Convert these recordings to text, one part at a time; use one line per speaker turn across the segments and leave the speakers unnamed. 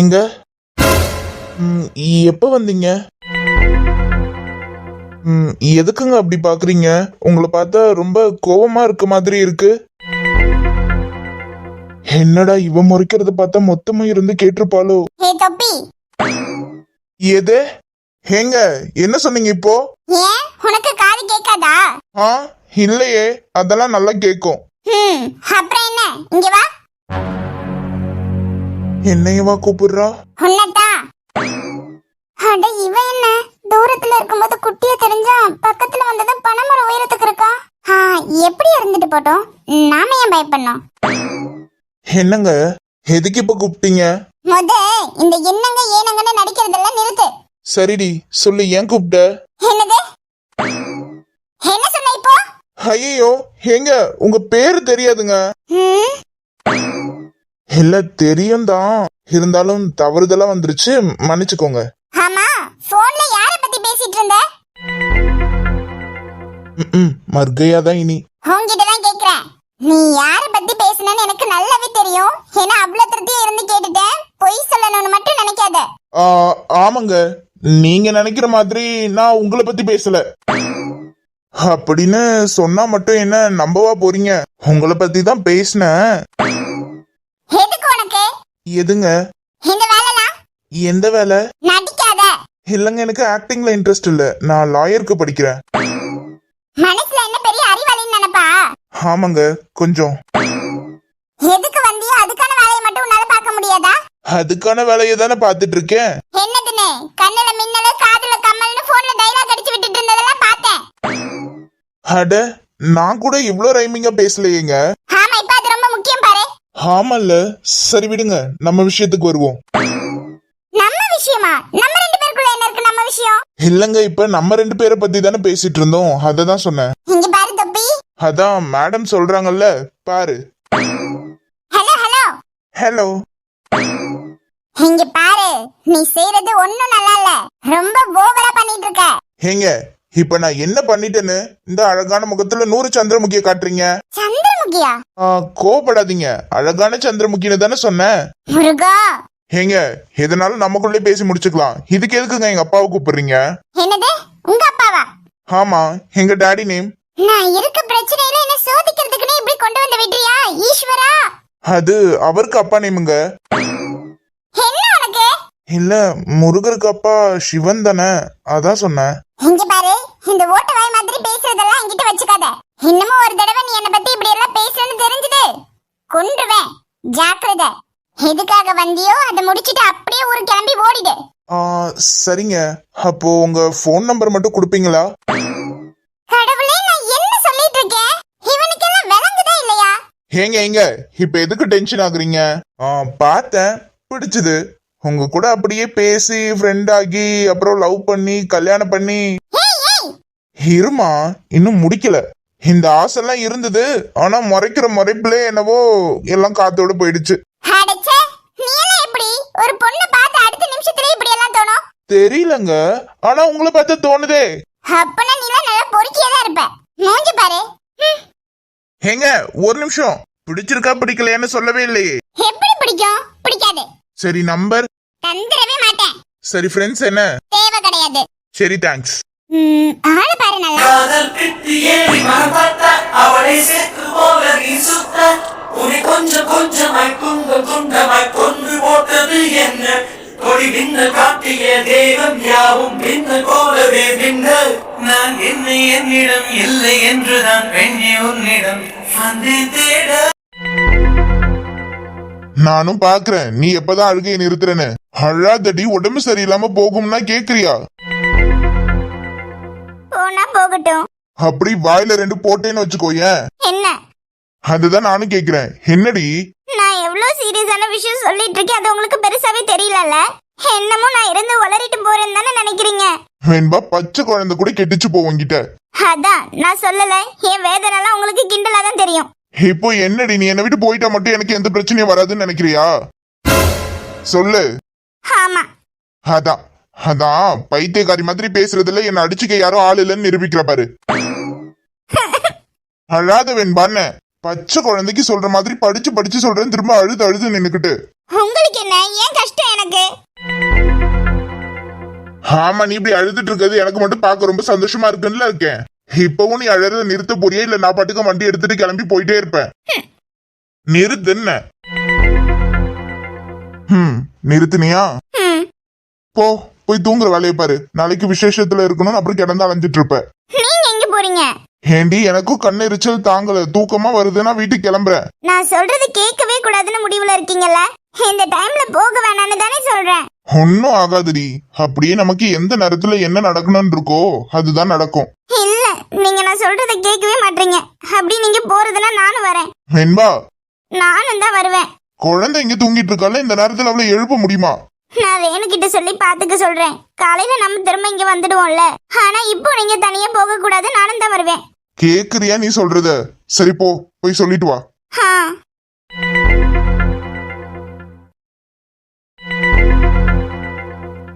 எங்க எப்ப வந்தீங்க? எதுக்குங்க அப்படி பாக்குறீங்க? உங்களை பார்த்தா ரொம்ப கோவமா இருக்க மாதிரி இருக்கு. என்னடா இவ முறைக்கிறத பார்த்தா மொத்தமா இருந்து கேட்டிருப்பாளோ?
ஹே தொப்பி.
எது? ஏங்க என்ன சொன்னீங்க இப்போ?
ஏன்? உனக்கு காது கேட்காதா?
ஆ இல்லையே. அதெல்லாம் நல்லா கேக்கும்.
ம் அப்புறம் என்ன? இங்க வா.
என்னையவா கூப்பிடுறா?
உன்னதான் அட இவ என்ன? தூரத்துல இருக்கும்போது குட்டிய தெரிஞ்சா பக்கத்துல வந்ததும் பனைமரம் உயரத்துக்கு இருக்கா? ஆ, எப்படி இருந்துட்டு போட்டோம்? நாம ஏன் பயப்படணும்?
என்னங்க? எதுக்கு இப்ப கூப்பிட்டீங்க?
முத இந்த என்னங்க ஏனங்கன்னு நடிக்கிறதெல்லாம் நிறுத்து.
சரிடி சொல்லு ஏன் கூப்பிட்ட?
என்னது? என்ன சொன்ன இப்போ?
ஐயோ ஏங்க உங்க பேரு தெரியாதுங்க.
ம்,
இல்ல தெரியும் தான் இருந்தாலும் தவறுதலா வந்துருச்சு. மன்னிச்சுக்கோங்க.
ஆமா போன்ல யார பத்தி பேசிட்டு இருந்த?
மர்கையா தான் இனி.
உன்கிட்ட தான் கேக்குறேன். நீ யார பத்தி பேசுனன்னு எனக்கு நல்லாவே தெரியும். ஏன்னா அவ்வளவு திருப்தியா இருந்து கேட்டுட்டேன். பொய் சொல்லணும்னு மட்டும் நினைக்காத.
ஆமாங்க. நீங்க நினைக்கிற மாதிரி நான் உங்களை பத்தி பேசல. அப்படின்னு சொன்னா மட்டும் என்ன நம்பவா போறீங்க? உங்களை பத்தி தான் பேசினேன்.
எதுக்கு உனக்கு?
எதுங்க?
இந்த வேலைலாம்?
எந்த வேலை?
நடிக்காத.
இல்லைங்க எனக்கு ஆக்டிங்ல இன்ட்ரெஸ்ட் இல்ல. நான் லாயருக்கு படிக்கிறேன்.
மனசுல என்ன பெரிய அறிவாளின்னு நினைப்பா?
ஆமாங்க கொஞ்சம்.
எதுக்கு வந்தியோ அதுக்கான வேலையை மட்டும் உன்னால பார்க்க முடியாதா?
அதுக்கான வேலையை தானே பார்த்துட்டு இருக்கேன்.
என்னதுன்னு? கண்ணுல மின்னலு காதுல கம்மல்னு போன்ல டைலாக் அடிச்சு விட்டுட்டு இருந்ததெல்லாம் பார்த்தேன்.
அட நான் கூட இவ்ளோ ரைமிங்கா பேசலையேங்க
ஆமா இப்ப அது ரொம்ப முக்கியம் பாரு
ஆமால்ல. சரி விடுங்க நம்ம விஷயத்துக்கு வருவோம்.
நம்ம விஷயமா? நம்ம ரெண்டு பேருக்குள்ள என்ன இருக்கு நம்ம விஷயம்?
இல்லங்க இப்ப நம்ம ரெண்டு பேரை பத்தி தானே பேசிட்டு இருந்தோம். அதை தான் சொன்னேன்.
இங்க பாரு தொப்பி.
அதான் மேடம் சொல்றாங்கல்ல பாரு.
Hello hello.
ஹலோ.
இங்க பாரு நீ செய்யறது ஒண்ணும் நல்லா இல்ல. ரொம்ப ஓவரா பண்ணிட்டு இருக்க.
ஏங்க இப்ப நான் என்ன பண்ணிட்டேன்னு இந்த அழகான முகத்துல நூறு சந்திரமுகிய காட்டுறீங்க?
சந்திரமுகியா?
ஆ, கோவப்படாதீங்க. அழகான சந்திரமுகின்னு தானே சொன்னேன்.
முருகா!
ஏங்க எதனாலும் நமக்குள்ளே பேசி முடிச்சுக்கலாம். இதுக்கு எதுக்குங்க எங்க அப்பாவை கூப்பிடுறீங்க?
என்னது? உங்க அப்பாவா?
ஆமா எங்க டாடி நேம்.
நான் இருக்க பிரச்சனையில என்ன சோதிக்கிறதுக்குன்னு இப்படி கொண்டு வந்து விடுறியா ஈஸ்வரா?
அது அவருக்கு அப்பா நேமுங்க.
என்ன உனக்கு?
இல்ல முருகருக்கு அப்பா சிவன் தானே. அதான் சொன்னேன்.
இங்க பாரு இந்த ஓட்ட வாய் மாதிரி பேசுறதெல்லாம் என்கிட்ட வச்சுக்காத. இன்னமும் ஒரு தடவை நீ என்ன பத்தி இப்படி எல்லாம் பேசுறேன்னு தெரிஞ்சது. கொன்றுவேன். ஜாக்கிரதை. எதுக்காக வந்தியோ அதை முடிச்சிட்டு அப்படியே ஊரு கிளம்பி ஓடிடு.
சரிங்க. அப்போ உங்க ஃபோன் நம்பர் மட்டும் கொடுப்பீங்களா?
கடவுளே நான் என்ன சொல்லிட்டு இருக்கேன்? இவனுக்கெல்லாம் விளங்குதா இல்லையா?
ஏங்க ஏங்க இப்ப எதுக்கு டென்ஷன் ஆகுறீங்க? பார்த்தேன். பிடிச்சது. உங்க கூட அப்படியே பேசி ஃப்ரெண்ட் ஆகி அப்புறம் லவ் பண்ணி கல்யாணம் பண்ணி. இருமா? இன்னும் முடிக்கல. இந்த ஆசைலாம் இருந்தது. ஆனா முறைக்கிற முறைப்புல என்னவோ எல்லாம் காத்தோட போயிடுச்சு. தெரியலங்க. ஆனா உங்களை பார்த்தா தோணுதே.
அப்பனா நீ நல்லா பொறுக்கியே தான் இருப்ப. மூஞ்சி பாரு.
ஏங்க ஒரு நிமிஷம். பிடிச்சிருக்கா பிடிக்கலையான்னு சொல்லவே இல்லையே.
எப்படி பிடிக்கும்? பிடிக்காது.
சரி நம்பர்?
தந்துடவே மாட்டேன்.
சரி ஃப்ரெண்ட்ஸ் என்ன?
தேவை கிடையாது.
சரி தேங்க்ஸ்
ஆளு பாரு நல்லா.
காதல் பிட்டு ஏறி மனப்பட்ட அவளை சேர்த்து போல நீ சுத்த. உன்னை கொஞ்சம் கொஞ்சமாய் துங்க துண்டமாய் கொன்று போட்டது என்ன? கொடி பின்ன காட்டிய தெய்வம் யாவும் பின்ன போலவே பின்ன நான் என்னை என்னிடம் இல்லை என்று நான் பெண்ணே உன்னிடம் வந்தேன் தேட.
நானும் பாக்குறேன். நீ எப்பதான் அழுகையை நிறுத்துறேன்னு? அழாதடி உடம்பு சரியில்லாம போகும்னா கேக்குறியா?
போனா போகட்டும்.
அப்படி வாயில ரெண்டு போட்டேன்னு வச்சுக்கோயேன்
என்ன?
அதுதான் நானும் கேக்குறேன். என்னடி?
நான் எவ்வளவு சீரியஸான விஷயம் சொல்லிட்டு இருக்கேன் அது உங்களுக்கு பெருசாவே தெரியலல்ல? என்னமோ நான் இருந்து உளறிட்டு போறேன்னு தானே நினைக்கிறீங்க?
வேண்பா பச்சை குழந்தை கூட கெட்டுச்சு போவங்கிட்ட
அதான் நான் சொல்லல. என் வேதனைலாம் உங்களுக்கு கிண்டலா தான் தெரியும்.
இப்போ என்னடி நீ என்னை விட்டு போயிட்டா மட்டும் எனக்கு எந்த பிரச்சனையும் வராதுன்னு நினைக்கிறியா? சொல்லு.
ஆமா.
அதான். அதான் பைத்தியக்காரி மாதிரி பேசுறதுல என்ன அடிச்சுக்க யாரும் ஆள் இல்லைன்னு நிரூபிக்கிற பாரு. அழாத வெண்பான்னு பச்சை குழந்தைக்கு சொல்ற மாதிரி படிச்சு படிச்சு சொல்றேன் திரும்ப அழுது அழுது நின்னுக்கிட்டு.
உங்களுக்கு என்ன? ஏன் கஷ்டம் எனக்கு?
ஆமா நீ இப்படி அழுதுட்டு இருக்கிறது எனக்கு மட்டும் பார்க்க ரொம்ப சந்தோஷமா இருக்குன்னு இருக்கேன். இப்பவும் நீ அழறத நிறுத்த போறியா? இல்ல நான் பாட்டுக்கு வண்டி எடுத்துட்டு கிளம்பி போயிட்டே இருப்பேன். நிறுத்து என்ன? ஹம் நிறுத்துனியா?
ம்,
போ. போய் தூங்குற வேலையை பாரு. நாளைக்கு விசேஷத்துல இருக்கணும் அப்புறம் கிடந்து அலைஞ்சிட்டு இருப்ப.
நீங்க எங்க போறீங்க?
ஏண்டி எனக்கும் கண்ணு எரிச்சல் தாங்கல. தூக்கமா வருதுன்னா வீட்டுக்கு கிளம்புறேன்
நான் சொல்றது கேட்கவே கூடாதுன்னு முடிவுல இருக்கீங்கல்ல? இந்த டைம்ல போக வேணாம்னு தானே சொல்றேன்.
ஒன்னும் ஆகாதுடி. அப்படியே நமக்கு எந்த நேரத்துல என்ன நடக்கணும்னு இருக்கோ அதுதான் நடக்கும்.
இல்ல நீங்க நான் சொல்றத கேட்கவே மாட்டீங்க. அப்படி நீங்க போறதுன்னா நானும் வரேன்.
வெண்பா
நானும் தான் வருவேன்.
குழந்தை இங்க தூங்கிட்டு இருக்கால இந்த நேரத்துல அவளை எழுப்ப முடியுமா?
நான் ரேணுகிட்ட சொல்லி பாத்துக்க சொல்றேன். காலையில நம்ம திரும்ப இங்க வந்துடுவோம்ல. ஆனா இப்போ நீங்க தனியா போக கூடாது நானும் தான் வருவேன்.
கேக்குறியா நீ சொல்றத? சரி போ. போய் சொல்லிட்டு வா.
ஆ.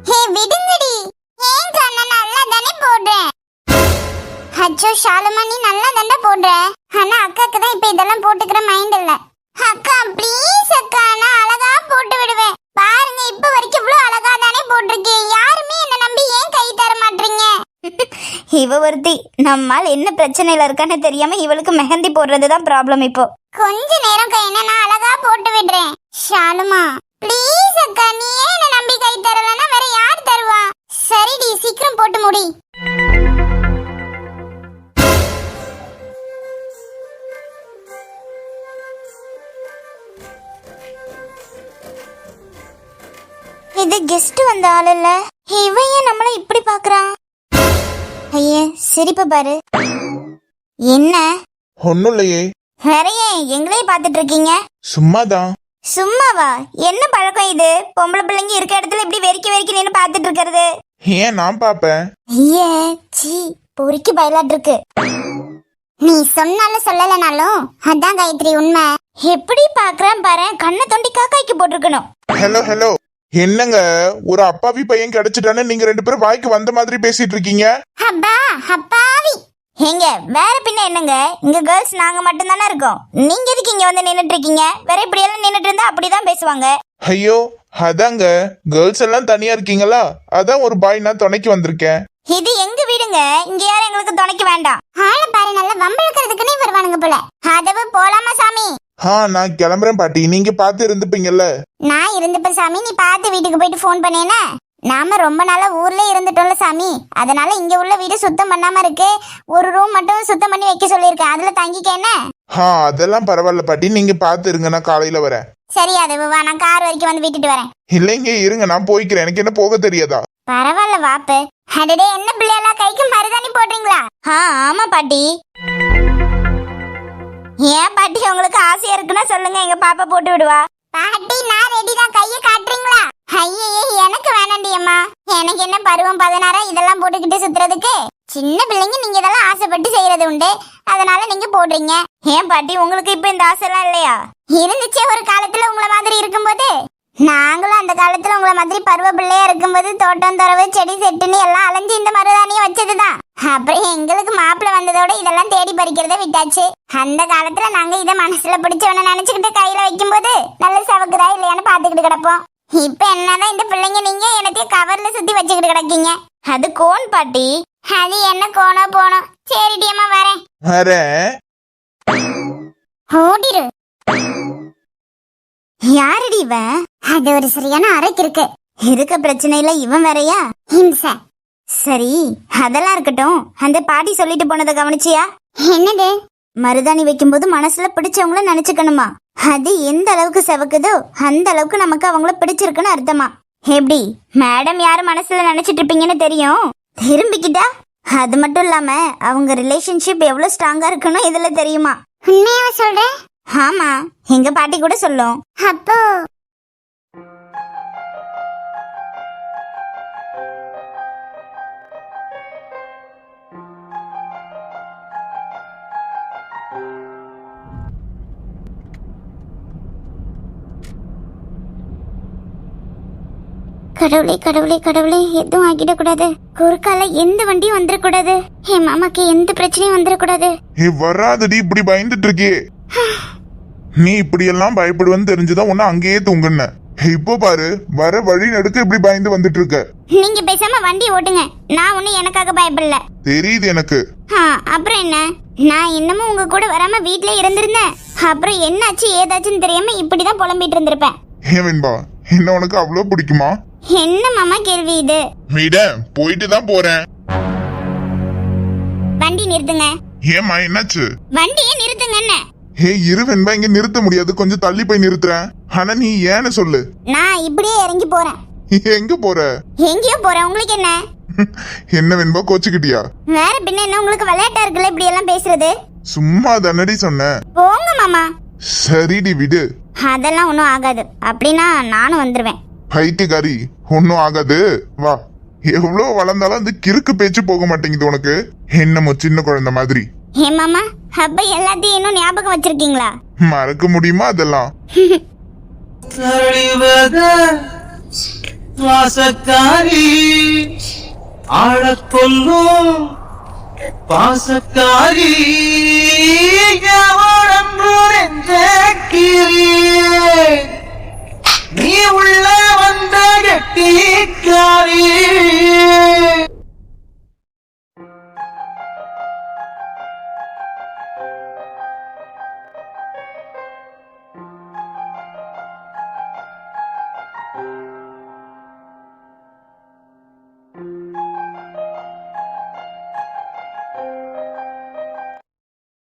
ஹே விடுங்கடி. ஏன் கண்ணா நல்லா தானே போடுறேன் அச்சோ ஷாலுமா நீ நல்லா தானே போடுற. ஆனா அக்காக்கு தான் இப்ப இதெல்லாம் போட்டுக்கிற மைண்ட் இல்ல. அக்கா ப்ளீஸ் அக்கா நான் அழகா போட்டு விடுவேன். பாருங்க இப்ப வரைக்கும் இவ்வளவு அழகா தானே போட்டிருக்கேன் யாருமே என்ன நம்பி ஏன் கை தர மாட்டீங்க?
இவ ஒருத்தி நம்மால் என்ன பிரச்சனையில இருக்கான்னு தெரியாம இவளுக்கு மெஹந்தி போடுறது தான் ப்ராப்ளம் இப்போ.
கொஞ்ச நேரம் கையில நான் அழகா போட்டு விடுறேன். ஷாலுமா ப்ளீஸ் அக்கா நீ ஏன் என்ன நம்பி கை தரலன்னா வேற யார் தருவா? சரிடி சீக்கிரம் போட்டு முடி.
இது கெஸ்ட் வந்த ஆள் இல்ல. இவன் ஏன் நம்மள இப்படி பாக்குறான்? ஐயே சிரிப்பு பாரு. என்ன?
ஒன்னும் இல்லையே.
வேற ஏன் எங்களே பாத்துட்டு இருக்கீங்க?
சும்மாதான்.
சும்மாவா? என்ன பழக்கம் இது? பொம்பளை பிள்ளைங்க இருக்க இடத்துல இப்படி வெறிக்க வெறிக்க நின்னு பாத்துட்டு இருக்கிறது.
ஏன் நான் பாப்பேன்
ஐயே சீ பொறிக்கு பயலாட்டு இருக்கு
நீ சொன்னாலும் சொல்லலனாலும் அதான் காயத்ரி உண்மை.
எப்படி பாக்குறேன் பாரு கண்ணை தொண்டி காக்காய்க்கு போட்டிருக்கணும்.
ஹலோ ஹலோ என்னங்க ஒரு அப்பாவி பையன் கிடைச்சிட்டான்னு நீங்க ரெண்டு பேரும் வாய்க்கு வந்த மாதிரி பேசிட்டு இருக்கீங்க?
அப்பா அப்பாவி
ஏங்க வேற பின்ன என்னங்க? இங்க கேர்ள்ஸ் நாங்க மட்டும் தானே இருக்கோம். நீங்க எதுக்கு இங்க வந்து நின்னுட்டு இருக்கீங்க? வேற இப்படி எல்லாம் நின்னுட்டு இருந்தா அப்படிதான் பேசுவாங்க.
ஐயோ அதாங்க கேர்ள்ஸ் எல்லாம் தனியா இருக்கீங்களா? அதான் ஒரு பாய் நான் துணைக்கு வந்திருக்கேன்.
இது எங்க வீடுங்க? இங்க யாரும் எங்களுக்கு துணைக்க வேண்டாம்.
ஆளை பாரு நல்லா வம்பிழுக்கிறதுக்குன்னே வருவானுங்க போல. அதவு போலாமா சாமி?
ஆ நான் கிளம்புறேன் பாட்டி. நீங்க பார்த்து இருந்துப்பீங்கல்ல.
நான் இருந்துப்ப சாமி. நீ பார்த்து வீட்டுக்கு போயிட்டு ஃபோன் பண்ணேனா? நாம ரொம்ப நாளா ஊர்ல இருந்துட்டோம்ல சாமி. அதனால இங்க உள்ள வீடு சுத்தம் பண்ணாம இருக்கு. ஒரு ரூம் மட்டும் சுத்தம் பண்ணி வைக்க சொல்லியிருக்கேன். அதுல தங்கிக்க என்ன?
ஆ அதெல்லாம் பரவாயில்ல பாட்டி. நீங்க பார்த்து இருங்க. நான் காலையில வரேன்.
சரி அது வா. நான் கார் வரைக்கும் வந்து விட்டுட்டு வரேன்.
இல்லைங்க இருங்க. நான் போய்க்கிறேன். எனக்கு என்ன போக தெரியாதா?
பரவாயில்ல வாப்பு. அடடே என்ன பிள்ளையெல்லாம் கைக்கு மருதாணி போடுறீங்களா?
ஆ ஆமா பாட்டி. ஏன் பாட்டி உங்களுக்கு ஆசையா இருக்குன்னா சொல்லுங்க. எங்க பாப்பா போட்டு விடுவா.
பாட்டி நான் ரெடி தான். கையை காட்டுறீங்களா? ஐயே எனக்கு வேணாண்டி அம்மா. எனக்கு என்ன பருவம் பதினாறாம் இதெல்லாம் போட்டுக்கிட்டு சுத்துறதுக்கு? சின்ன பிள்ளைங்க நீங்க இதெல்லாம் ஆசைப்பட்டு செய்யறது உண்டு. அதனால நீங்க போடுறீங்க.
ஏன் பாட்டி உங்களுக்கு இப்ப இந்த ஆசைலாம் இல்லையா?
இருந்துச்சே ஒரு காலத்துல உங்கள மாதிரி இருக்கும்போது. நாங்களும் அந்த காலத்துல உங்கள மாதிரி பருவ பிள்ளையா இருக்கும்போது தோட்டம் துறவு செடி செட்டுன்னு எல்லாம் அலைஞ்சு இந்த மருதாணியை வச்சதுதான். அப்புறம் எங்களுக்கு மாப்பிள்ளை வந்ததோட இதெல்லாம் தேடி பறிக்கிறத விட்டாச்சு. அந்த காலத்துல நாங்க இத மனசுல பிடிச்சவன நினைச்சுக்கிட்டு கையில வைக்கும்போது நல்ல சவக்குதா இல்லையான்னு பாத்துக்கிட்டு கிடப்போம். இப்ப என்னதான் இந்த பிள்ளைங்க நீங்க எனத்தையும் கவர்ல சுத்தி வச்சுக்கிட்டு கிடக்கீங்க?
அது கோன் பாட்டி.
அது என்ன கோணோ போனோ. சரிடி அம்மா வரேன்.
வரேன்
ஓடிரு.
யாரடி இவன்
அது ஒரு சரியான அறைக்கு இருக்கு.
இருக்க பிரச்சனையில இவன் வேறயா?
ஹிம்சை
சரி. அதெல்லாம் இருக்கட்டும். அந்த பாட்டி சொல்லிட்டு போனதை கவனிச்சியா?
என்னது?
மருதாணி வைக்கும்போது மனசுல பிடிச்சவங்கள நினைச்சுக்கணுமா? அது எந்த அளவுக்கு செவக்குதோ அந்த அளவுக்கு நமக்கு அவங்கள பிடிச்சிருக்குன்னு அர்த்தமா? எப்படி? மேடம் யாரு மனசுல நினைச்சிட்டு இருப்பீங்கன்னு தெரியும்? திரும்பிக்கிட்டா? அது மட்டும் இல்லாம அவங்க ரிலேஷன்ஷிப் எவ்வளவு ஸ்ட்ராங்கா இருக்குன்னு இதுல தெரியுமா?
உண்மையாவ சொல்ற?
ஆமா எங்க பாட்டி கூட சொல்லும்.
அப்போ? கடவுளே கடவுளே கடவுளே எதுவும் ஆகிடக்கூடாது. குறுக்கால எந்த வண்டியும் வந்துடக்கூடாது. என் மாமாக்கு எந்த பிரச்சனையும் வந்துடக்கூடாது.
ஏ வராதடி இப்படி பயந்துட்டு இருக்கியே நீ இப்படி எல்லாம் பயப்படுவேன்னு தெரிஞ்சுதான் உன்னை அங்கேயே தூங்குன. இப்போ பாரு வர வழி நடுக்க இப்படி பயந்து வந்துட்டு இருக்க
நீங்க பேசாம வண்டி ஓட்டுங்க. நான் ஒன்னும் எனக்காக பயப்படல.
தெரியுது எனக்கு.
அப்புறம் என்ன? நான் இன்னமும் உங்க கூட வராம வீட்ல இருந்திருந்தேன். அப்புறம் என்னாச்சு ஏதாச்சுன்னு தெரியாம இப்படிதான் புலம்பிட்டு இருந்திருப்பேன்.
ஏன் வெண்பா என்ன உனக்கு அவ்வளவு பிடிக்குமா?
என்ன மாமா கேள்வி இது?
மீட போயிட்டு தான் போறேன்.
வண்டி நிறுத்துங்க.
ஏமா என்னாச்சு?
வண்டியை நிறுத்துங்க என்ன?
ஏ இரு வெண்பா இங்க நிறுத்த முடியாது. கொஞ்சம் தள்ளி போய் நிறுத்துறேன். ஆனா நீ ஏன்னு சொல்லு.
நான் இப்படியே இறங்கி போறேன்.
எங்க போற?
எங்கேயோ போறேன். உங்களுக்கு என்ன?
என்ன வெண்பா கோச்சுக்கிட்டியா?
வேற பின்ன என்ன உங்களுக்கு விளையாட்டா இருக்குல்ல இப்படி எல்லாம் பேசுறது?
சும்மா தன்னடி சொன்னேன்
போங்க மாமா.
சரிடி விடு.
அதெல்லாம் ஒன்றும் ஆகாது. அப்படின்னா நானும் வந்துருவேன்.
பைத்தியக்காரி ஒன்னும் ஆகாது. வா. எவ்வளவு வளர்ந்தாலும் அந்த கிறுக்கு பேச்சு போக மாட்டேங்குது உனக்கு. என்னமோ சின்ன குழந்தை மாதிரி.
ஏன் மாமா அப்ப எல்லாத்தையும் இன்னும் ஞாபகம் வச்சிருக்கீங்களா?
மறக்க முடியுமா அதெல்லாம்?
வாசக்காரி ஆடக் கொல்லும் பாசக்காரி நீ உள்ள தீக்காரி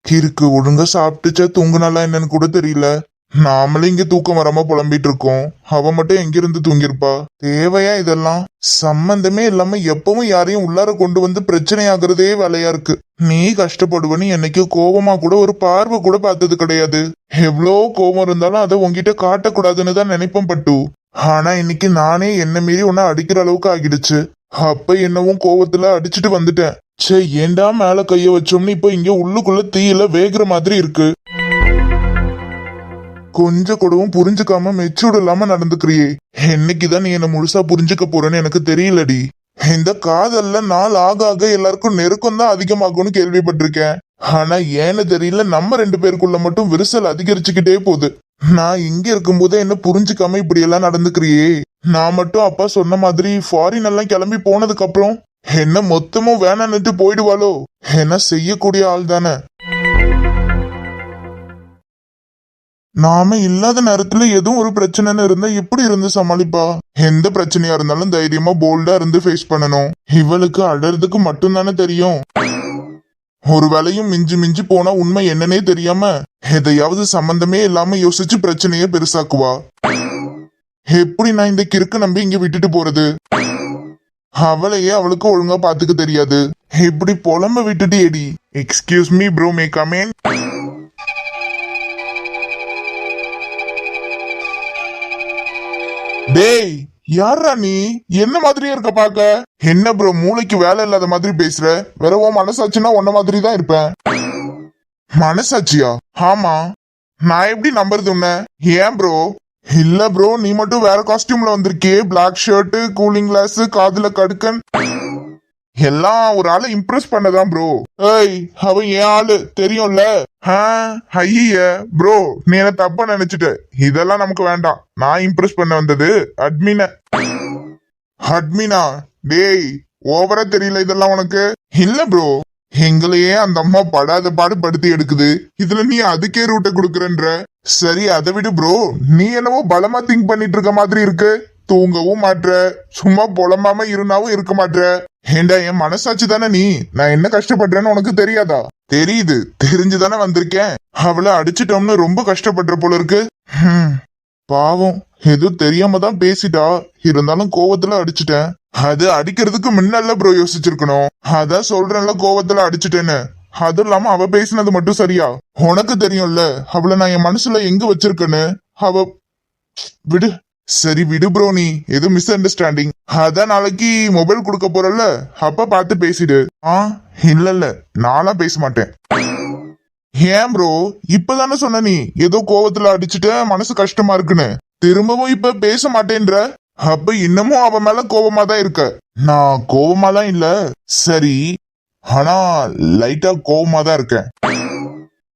கிறுக்கு ஒழுங்கா சாப்பிட்டுச்சா தூங்குனாலா என்னன்னு கூட தெரியல. நாமளும் இங்க தூக்கம் வராம புலம்பிட்டு இருக்கோம் அவ மட்டும் எங்கிருந்து தூங்கியிருப்பா? தேவையா இதெல்லாம்? சம்பந்தமே இல்லாம எப்பவும் யாரையும் உள்ளார கொண்டு வந்து பிரச்சனை ஆகுறதே வேலையா இருக்கு. நீ கஷ்டப்படுவன்னு என்னைக்கு கோபமா கூட ஒரு பார்வை கூட பார்த்தது கிடையாது. எவ்வளோ கோபம் இருந்தாலும் அதை உங்ககிட்ட காட்டக்கூடாதுன்னு தான் நினைப்பேன் பட்டு. ஆனா இன்னைக்கு நானே என்ன மீறி உன்னை அடிக்கிற அளவுக்கு ஆகிடுச்சு. அப்ப என்னவும் கோவத்துல அடிச்சிட்டு வந்துட்டேன். ச்சே ஏன்டா மேல கைய வச்சோம்னு இப்ப இங்க உள்ளுக்குள்ள தீயில வேகிற மாதிரி இருக்கு? கொஞ்சம் கூடவும் புரிஞ்சுக்காம மெச்சூர்ட் இல்லாம நடந்துக்கிறியே. என்னைக்குதான் நீ என்ன முழுசா புரிஞ்சுக்க போறேன்னு எனக்கு தெரியலடி. இந்த காதல்ல நாள் ஆக ஆக எல்லாருக்கும் நெருக்கம் தான் அதிகமாகும்னு கேள்விப்பட்டிருக்கேன். ஆனா ஏன்னு தெரியல நம்ம ரெண்டு பேருக்குள்ள மட்டும் விரிசல் அதிகரிச்சுக்கிட்டே போகுது. நான் இங்க இருக்கும்போதே என்ன புரிஞ்சுக்காம இப்படி எல்லாம் நடந்துக்கிறியே? நான் மட்டும் அப்பா சொன்ன மாதிரி ஃபாரின் எல்லாம் கிளம்பி போனதுக்கு அப்புறம் என்ன மொத்தமும் வேணான்னுட்டு போயிடுவாளோ? என்ன செய்யக்கூடிய ஆள் தானே? நாம இல்லாத நேரத்துல எதுவும் ஒரு பிரச்சனைன்னு இருந்தா எப்படி இருந்து சமாளிப்பா? எந்த பிரச்சனையா இருந்தாலும் தைரியமா போல்டா இருந்து ஃபேஸ் பண்ணணும். இவளுக்கு அழறதுக்கு மட்டும்தானே தெரியும். ஒரு வேலையும் மிஞ்சி மிஞ்சி போனா உண்மை என்னன்னே தெரியாம எதையாவது சம்பந்தமே இல்லாம யோசிச்சு பிரச்சனைய பெருசாக்குவா? எப்படி நான் இந்த கிறுக்கு நம்பி இங்க விட்டுட்டு போறது? அவளையே அவளுக்கு ஒழுங்கா பாத்துக்க தெரியாது. இப்படி புலம்ப விட்டுட்டு eddy excuse me bro may come on டேய் யாரா நீ? என்ன மாதிரியே இருக்க பாக்க? என்ன ப்ரோ மூளைக்கு வேலை இல்லாத மாதிரி பேசுற? வேற உன் மனசாட்சினா உன்ன மாதிரி தான் இருப்பேன். மனசாட்சியா? ஆமா. நான் எப்படி நம்புறது உன்ன? ஏன் ப்ரோ இல்ல ப்ரோ நீ மட்டும் வேற காஸ்டியூம்ல வந்திருக்கியே. பிளாக் ஷர்ட் கூலிங் கிளாஸ் காதுல கடுக்கன். எல்லாம் ஒரு ஆளை இம்ப்ரெஸ் பண்ணதான் ப்ரோ ஏய் அவன் என் ஆளு. தெரியும்ல? ஐய ப்ரோ நீ என்ன தப்பா நினைச்சிட்ட? இதெல்லாம் நமக்கு வேண்டாம். நான் இம்ப்ரெஸ் பண்ண வந்தது அட்மின. அட்மினா? டேய் ஓவரா தெரியல இதெல்லாம் உனக்கு? இல்ல ப்ரோ எங்களையே அந்த அம்மா படாத பாடு படுத்தி எடுக்குது. இதுல நீ அதுக்கே ரூட்டை கொடுக்குறன்ற. சரி அதை விடு ப்ரோ நீ என்னவோ பலமா திங்க் பண்ணிட்டு இருக்க மாதிரி இருக்கு. தூங்கவும் மாட்ற. சும்மா புலம்பாம இருந்தாவும் இருக்க மாட்ற. ஏண்டா என் மனசாட்சி தானே நீ? நான் என்ன கஷ்டப்படுறேன்னு உனக்கு தெரியாதா? தெரியுது. தெரிஞ்சுதானே வந்திருக்கேன். அவளை அடிச்சிட்டோம்னு ரொம்ப கஷ்டப்படுற போல இருக்கு. ஹம், பாவம். எதுவும் தெரியாம தான் பேசிட்டா. இருந்தாலும் கோவத்துல அடிச்சிட்டேன். அது அடிக்கிறதுக்கு முன்னல்ல ப்ரோ யோசிச்சிருக்கணும். அதான் சொல்றேன்ல கோவத்துல அடிச்சிட்டேன்னு. அதுவும் இல்லாம அவ பேசினது மட்டும் சரியா? உனக்கு தெரியும்ல. அவளை நான் என் மனசுல எங்க வச்சிருக்கேன்னு? அவ விடு. சரி விடு ப்ரோ நீ. ஏதோ மிஸ் அண்டர்ஸ்டாண்டிங் அதான் நாளைக்கு மொபைல் கொடுக்க போறல்ல. அப்ப பார்த்து பேசிடு. ஆ? இல்ல இல்ல நானா பேச மாட்டேன். ஏன் ப்ரோ இப்பதானே சொன்ன நீ. ஏதோ கோவத்துல அடிச்சுட்ட மனசு கஷ்டமா இருக்குன்னு. திரும்பவும் இப்ப பேச மாட்டேன்ற. அப்ப இன்னமும் அவ மேல கோவமா தான் இருக்க. நான் கோவமாலாம் இல்ல. சரி. ஆனா லைட்டா கோவமா தான் இருக்கேன்.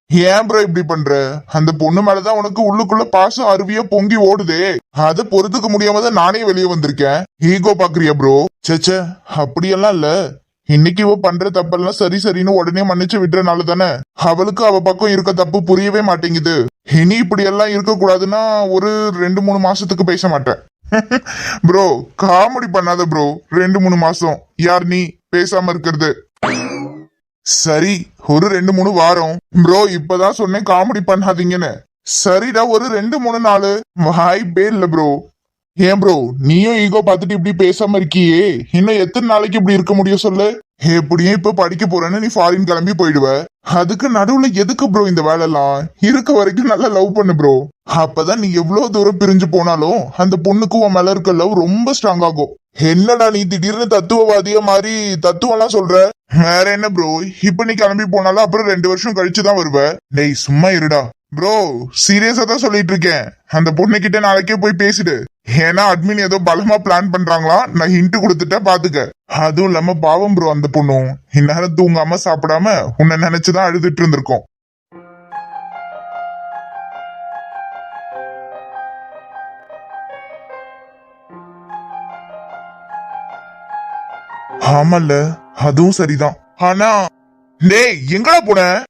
ஏன் ப்ரோ இப்படி பண்ற? அந்த பொண்ணு மேலதான் உனக்கு உள்ளுக்குள்ள பாசம் அருவியா பொங்கி ஓடுதே. அதை பொறுத்துக்க முடியாம தான் நானே வெளியே வந்திருக்கேன். ஈகோ பாக்குறியா ப்ரோ சேச்சே அப்படியெல்லாம் இல்ல. இன்னைக்கு இவ பண்ற தப்பெல்லாம் சரி சரின்னு உடனே மன்னிச்சு விடுறனால தானே. அவளுக்கு அவ பக்கம் இருக்க தப்பு புரியவே மாட்டேங்குது. இனி இப்படி எல்லாம் இருக்க கூடாதுன்னா ஒரு ரெண்டு மூணு மாசத்துக்கு பேச மாட்டேன். ப்ரோ காமெடி பண்ணாத ப்ரோ ரெண்டு மூணு மாசம். யார் நீ? பேசாம இருக்கிறது. சரி ஒரு ரெண்டு மூணு வாரம். ப்ரோ இப்பதான் சொன்னேன் காமெடி பண்ணாதீங்கன்னு. சரிடா ஒரு ரெண்டு மூணு நாள். வாய்ப்பே இல்ல ப்ரோ. ஏன் ப்ரோ? நீயும் ஈகோ பார்த்துட்டு இப்படி பேசாம இருக்கியே. இன்னும் எத்தனை நாளைக்கு இப்படி இருக்க முடியும் சொல்லு? எப்படியும் இப்ப படிக்க போறேன்னு நீ ஃபாரின் கிளம்பி போயிடுவ. அதுக்கு நடுவுல எதுக்கு ப்ரோ இந்த வேலைலாம்? இருக்க வரைக்கும் நல்லா லவ் பண்ணு ப்ரோ. அப்பதான் நீ எவ்வளவு தூரம் பிரிஞ்சு போனாலும் அந்த பொண்ணுக்கு உன் மேல இருக்க லவ் ரொம்ப ஸ்ட்ராங் ஆகும். என்னடா நீ திடீர்னு தத்துவவாதிய மாதிரி தத்துவம்லாம் சொல்ற? வேற என்ன ப்ரோ இப்ப நீ கிளம்பி போனாலும் அப்புறம் ரெண்டு வருஷம் கழிச்சு தான் வருவ. டேய் சும்மா இருடா. ப்ரோ சீரியஸா தான் சொல்லிட்டு இருக்கேன். அந்த பொண்ணு கிட்ட நாளைக்கே போய் பேசிடு. ஏன்னா அட்மின் ஏதோ பலமா பிளான் பண்றாங்களா? நான் ஹிண்ட் கொடுத்துட்டா பாத்துக்க. அதுவும் இல்லாம பாவம் ப்ரோ அந்த பொண்ணும். இந்நேரம் தூங்காம சாப்பிடாம உன்னை நினைச்சுதான் அழுதுட்டு இருந்திருக்கோம். ஆமல்ல அதுவும் சரிதான். ஆனா டேய் எங்கடா போன?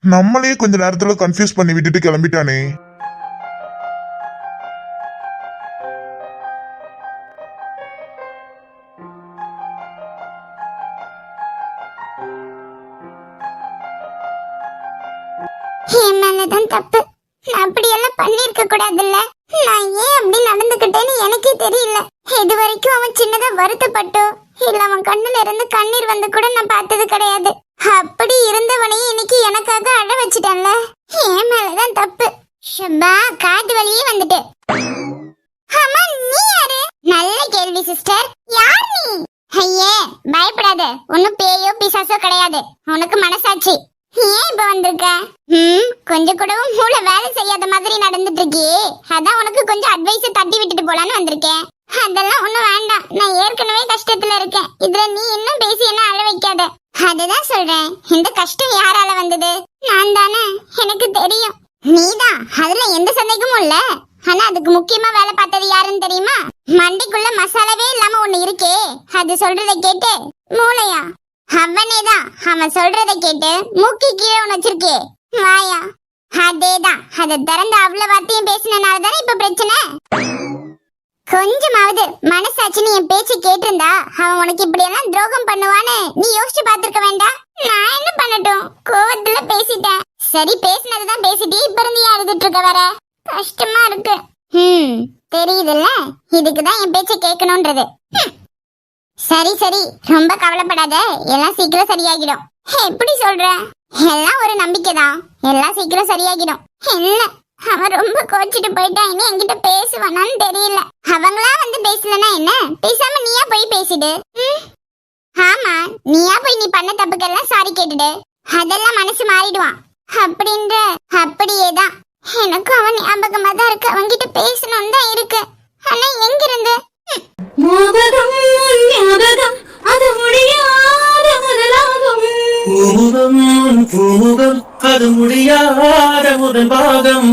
நம்மளே கொஞ்ச நேரத்துல கன்ஃபியூஸ் பண்ணி விட்டுட்டு கிளம்பிட்டானே.
என் மேலதான் தப்பு. நான் அப்படியெல்லாம் பண்ணிருக்க கூடாதுல்ல. நான் ஏன் அப்படி நடந்துகிட்டேன்னு எனக்கே தெரியல. இது வரைக்கும் அவன் சின்னதா வருத்தப்பட்டோ? இல்ல அவன் கண்ணுல இருந்து கண்ணீர் வந்து கூட நான் பார்த்தது கிடையாது. அப்படி இருந்தவனையும் இன்னைக்கு எனக்காக அழ வச்சிட்டேன்ல. என் மேலதான் தப்பு. ஷபா காது வழியே வந்துட்டு. அம்மா நீ யாரு? நல்ல கேள்வி சிஸ்டர் யார் நீ? ஐயே பயப்படாத. ஒன்னும் பேயோ பிசாசோ கிடையாது. உனக்கு மனசாட்சி. ஏன் இப்ப வந்திருக்க? ம் கொஞ்சம் கூடவும் மூளை வேலை செய்யாத மாதிரி நடந்துட்டு இருக்கியே அதான் உனக்கு கொஞ்சம் அட்வைஸ் தட்டி விட்டுட்டு போலான்னு வந்திருக்கேன். அதெல்லாம் ஒண்ணும் வேண்டாம். நான் ஏற்கனவே கஷ்டத்துல இருக்கேன். இதுல நீ இன்னும் பேசி என்ன அழ வைக்காத. அதுதான் சொல்றேன். இந்த கஷ்டம் யாரால வந்தது? நான் தானே. எனக்கு தெரியும். நீதான் அதுல எந்த சந்தேகமும் இல்ல. ஆனா அதுக்கு முக்கியமா வேலை பார்த்தது யாருன்னு தெரியுமா? மண்டைக்குள்ள மசாலாவே இல்லாம ஒண்ணு இருக்கே. அது சொல்றதை கேட்டு மூளையா? அவனேதான் அவன் சொல்றத கேட்டு மூக்கி கீழே ஒண்ணு வச்சிருக்கே. வாயா? அதேதான். அதை திறந்து அவ்வளவு வார்த்தையும் பேசினனால தானே இப்ப பிரச்சனை? கொஞ்சமாவது மனசாட்சின்னு என் பேச்சு கேட்டிருந்தா அவன் உனக்கு இப்படி எல்லாம் துரோகம் பண்ணுவான்னு நீ யோசிச்சு பார்த்திருக்க வேண்டாம் நான் என்ன பண்ணட்டும்? கோவத்துல பேசிட்டேன். சரி பேசினதுதான் பேசிட்டு இப்ப இருந்து அழுதுட்டு இருக்க வர கஷ்டமா இருக்கு. ம் தெரியுதுல்ல? இதுக்குதான் என் பேச்சை கேட்கணும்ன்றது சரி சரி ரொம்ப கவலைப்படாத. எல்லாம் சீக்கிரம் சரியாகிடும். எப்படி சொல்ற? எல்லாம் ஒரு நம்பிக்கை தான் எல்லாம் சீக்கிரம் சரியாகிடும். என்ன? அவன் ரொம்ப கோச்சிட்டு போயிட்டான். இனி என்கிட்ட பேசுவானான்னு தெரியல. அவங்களா வந்து பேசலனா என்ன? பேசாம நீயா போய் பேசிடு. ம்? ஆமா நீயா போய் நீ பண்ண தப்புக்கெல்லாம் சாரி கேட்டுடு. அதெல்லாம் மனசு மாறிடுவான். அப்படின்ற அப்படியேதான் எனக்கும் அவன் ஞாபகமா தான் இருக்கு. அவன்கிட்ட பேசணும்னு தான் இருக்கு. ஆனா எங்கிருந்து?
ஞாபகம் ஞாபகம் அது முடியாத முதலாகும்.
பூமுகம் பூமுகம் அது முடியாத முதல் பாகம்.